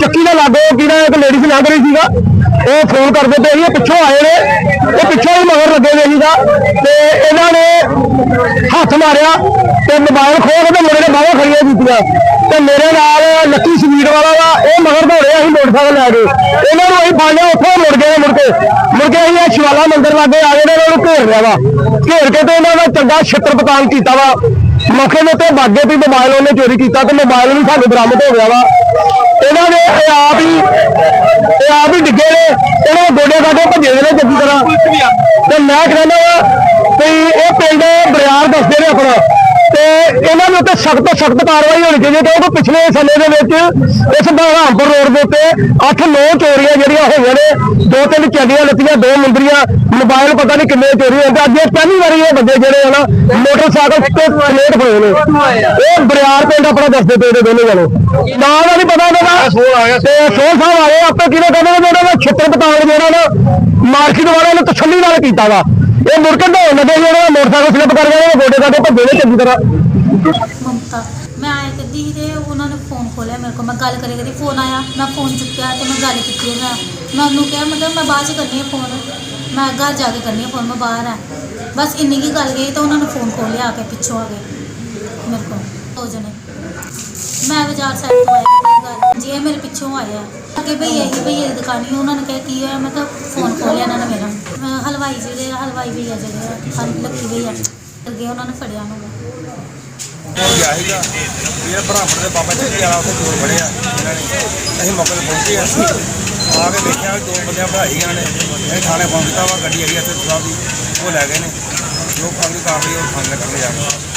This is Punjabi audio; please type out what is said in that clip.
ਚੱਕੀ ਦਾ ਲਾਗੋ ਕਿਹੜਾ ਇੱਕ ਲੇਡੀਜ਼ ਲੰਘ ਰਹੀ ਸੀਗਾ। ਉਹ ਫੋਨ ਕਰਦੇ ਪਏ ਸੀ, ਇਹ ਪਿੱਛੋਂ ਆਏ ਨੇ। ਉਹ ਪਿੱਛੋਂ ਹੀ ਮਗਰ ਲੱਗੇ ਹੋਏ ਸੀਗਾ। ਤੇ ਇਹਨਾਂ ਨੇ ਹੱਥ ਮਾਰਿਆ ਤੇ ਮੋਬਾਈਲ ਖੋਹ ਕੇ ਤੇ ਮੇਰੇ ਨੇ ਬਾਹਾਂ ਖੜੀਆਂ ਕੀਤੀਆਂ। ਤੇ ਮੇਰੇ ਨਾਲ ਲੱਕੀ ਸਵੀਟ ਵਾਲਾ ਵਾ, ਉਹ ਮਗਰ ਦੌੜਿਆ ਅਸੀਂ ਮੋਟਰਸਾਈਕਲ ਲੈ ਕੇ। ਇਹਨਾਂ ਨੂੰ ਅਸੀਂ ਫੜ ਲਿਆ ਉੱਥੋਂ ਮੁੜ ਗਏ, ਮੁੜ ਕੇ। ਮੁੜ ਕੇ ਅਸੀਂ ਇਹ ਸ਼ਿਵਾਲਾ ਮੰਦਿਰ ਲਾਗੇ ਆ ਗਏ ਨੇ ਇਹਨਾਂ ਨੂੰ ਘੇਰ ਲਿਆ ਵਾ। ਘੇਰ ਕੇ ਤੇ ਇਹਨਾਂ ਦਾ ਚੰਗਾ ਛਿੱਤਰ ਪਤਾਨ ਕੀਤਾ ਵਾ। ਮੌਕੇ ਦੇ ਉੱਤੇ ਬਾਗੇ ਵੀ ਮੋਬਾਈਲ ਉਹਨੇ ਚੋਰੀ ਕੀਤਾ ਤੇ ਮੋਬਾਈਲ ਵੀ ਸਾਨੂੰ ਬਰਾਮਦ ਹੋ ਗਿਆ ਵਾ। ਇਹਨਾਂ ਨੇ ਇਹ ਆਪ ਹੀ, ਇਹ ਆਪ ਹੀ ਡਿੱਗੇ ਨੇ, ਇਹਨਾਂ ਦੇ ਗੋਡੇ ਗਾਡੇ ਭੱਜੇ ਦੇ ਨੇ ਚੰਗੀ ਤਰ੍ਹਾਂ। ਤੇ ਮੈਂ ਕਹਿੰਦਾ ਵਾ ਵੀ ਇਹ ਪਿੰਡ ਬਰਿਆਰ ਦੱਸਦੇ ਇਹਨਾਂ ਦੇ ਉੱਤੇ ਸਖਤ ਤੋਂ ਸਖਤ ਕਾਰਵਾਈ ਹੋਣੀ ਚਾਹੀਦੀ ਹੈ ਕਿਉਂਕਿ ਪਿਛਲੇ ਸਮੇਂ ਦੇ ਵਿੱਚ ਇਸ ਬਹਾਮਪੁਰ ਰੋਡ ਦੇ ਉੱਤੇ 8-9 ਚੋਰੀਆਂ ਜਿਹੜੀਆਂ ਹੋਈਆਂ ਨੇ ਦੋ ਤਿੰਨ ਚੱਲੀਆਂ ਲੱਤੀਆਂ ਦੋ ਮੁੰਦਰੀਆਂ ਮੋਬਾਈਲ ਪਤਾ ਨਹੀਂ ਕਿੰਨੇ ਚੋਰੀ ਹੋਏ ਤੇ ਅੱਜ ਇਹ ਪਹਿਲੀ ਵਾਰੀ ਇਹ ਬੰਦੇ ਜਿਹੜੇ ਆ ਨਾ ਮੋਟਰਸਾਈਕਲ ਤੇ ਸਮੇਤ ਹੋਏ ਨੇ। ਇਹ ਬਰਿਆਰ ਪਿੰਡ ਆਪਣਾ ਦੱਸਦੇ ਪਏ ਨੇ ਦੋਨੇ ਜਣੇ। ਨਾਂ ਦਾ ਨਹੀਂ ਪਤਾ ਇਹਨਾਂ ਦਾ। ਸੋਹ ਆ ਗਿਆ ਤੇ ਸੋਹ ਸਾਹਿਬ ਆਏ ਆਪੇ ਕਿਹਨੇ ਕਹਿੰਦੇ ਨੇ ਦਾ ਛਿੱਤਰ ਪਤਾਲ ਜਿਹੜਾ ਨਾ ਮਾਰਕੀਟ ਵਾਲਿਆਂ ਨੇ ਤਸੱਲੀ ਨਾਲ ਕੀਤਾ ਵਾ। ਇਹ ਮੁੜ ਢੋਣ ਲੱਗੇ ਜਿਹੜਾ ਮੋਟਰਸਾਈਕਲ ਸਲਿੱਪ ਕਰ ਗਏ ਗੋਡੇ ਗਾਡੇ ਭੱਜੇ ਨੇ ਚੰਗੀ ਤਰ੍ਹਾਂ। ਮਮਤਾ, ਮੈਂ ਆਇਆ ਕਰਦੀ ਤੇ ਉਹਨਾਂ ਨੇ ਫੋਨ ਖੋਲਿਆ ਮੇਰੇ ਕੋਲ। ਮੈਂ ਗੱਲ ਕਰੇ ਕਰਦੀ ਫੋਨ ਆਇਆ, ਮੈਂ ਫੋਨ ਚੁੱਕਿਆ ਤੇ ਮੈਂ ਗੱਲ ਕੀਤੀ ਉਹਦੇ ਨਾਲ। ਮੈਂ ਉਹਨੂੰ ਕਿਹਾ ਮਤਲਬ ਮੈਂ ਬਾਅਦ ਚ ਕਰਨੀ ਹੈ ਫੋਨ ਮੈਂ ਘਰ ਜਾ ਕੇ ਕਰਨੀ ਹੈ ਫੋਨ ਮੈਂ ਬਾਹਰ ਆ। ਬਸ ਇੰਨੀ ਕੀ ਗੱਲ ਗਈ ਤਾਂ ਉਹਨਾਂ ਨੇ ਫੋਨ ਖੋਲਿਆ ਆ ਕੇ ਪਿੱਛੋਂ ਆ ਕੇ ਮੇਰੇ ਕੋਲ। ਦੋ ਜਣੇ। ਮੈਂ ਬਾਜ਼ਾਰ ਸਾਈਡ ਤੋਂ ਆਇਆ ਗੱਲ ਜੀ ਇਹ ਮੇਰੇ ਪਿੱਛੋਂ ਆਇਆ। ਅੱਗੇ ਭਈਆ ਹੀ ਭਈਆ ਦੀ ਦੁਕਾਨ ਸੀ ਉਹਨਾਂ ਨੇ ਕਿਹਾ ਕੀ ਹੋਇਆ? ਮੈਂ ਤਾਂ ਫੋਨ ਖੋਲਿਆ ਇਹਨਾਂ ਨੇ ਮੇਰਾ। ਮੈਂ ਹਲਵਾਈ ਜਿਹੜੇ ਆ, ਹਲਵਾਈ ਭਈਆ ਜਿਹੜੇ ਆ, ਹਲ ਲੱਕੀ ਭਈਆ ਅੱਗੇ ਉਹਨਾਂ ਨੇ ਫੜਿਆ ਨੂੰ। ਹੋ ਗਿਆ ਸੀਗਾ। ਮੇਰੇ ਬਰਾਬਰ ਦੇ ਬਾਬਾ ਜੀ ਵਾਲਾ ਉੱਥੇ ਚੋਰ ਫੜਿਆ ਇਹਨਾਂ ਨੇ। ਅਸੀਂ ਮੌਕੇ ਤੇ ਪਹੁੰਚੇ ਅਸੀਂ ਆ ਕੇ ਦੇਖਿਆ ਵੀ ਦੋ ਬੰਦਿਆਂ ਭਰਾਈਆਂ ਨੇ ਇਹ ਥਾਣੇ ਫੋਨ ਕੀਤਾ ਵਾ ਗੱਡੀ ਹੈਗੀ ਇੱਥੇ ਸਾਹਿਬ ਦੀ। ਉਹ ਲੈ ਗਏ ਨੇ। ਜੋ ਕਾਨੂੰਨੀ ਕਾਰਵਾਈ ਉਹ ਥਾਣੇ ਕਰਦੇ ਜਾ ਕੇ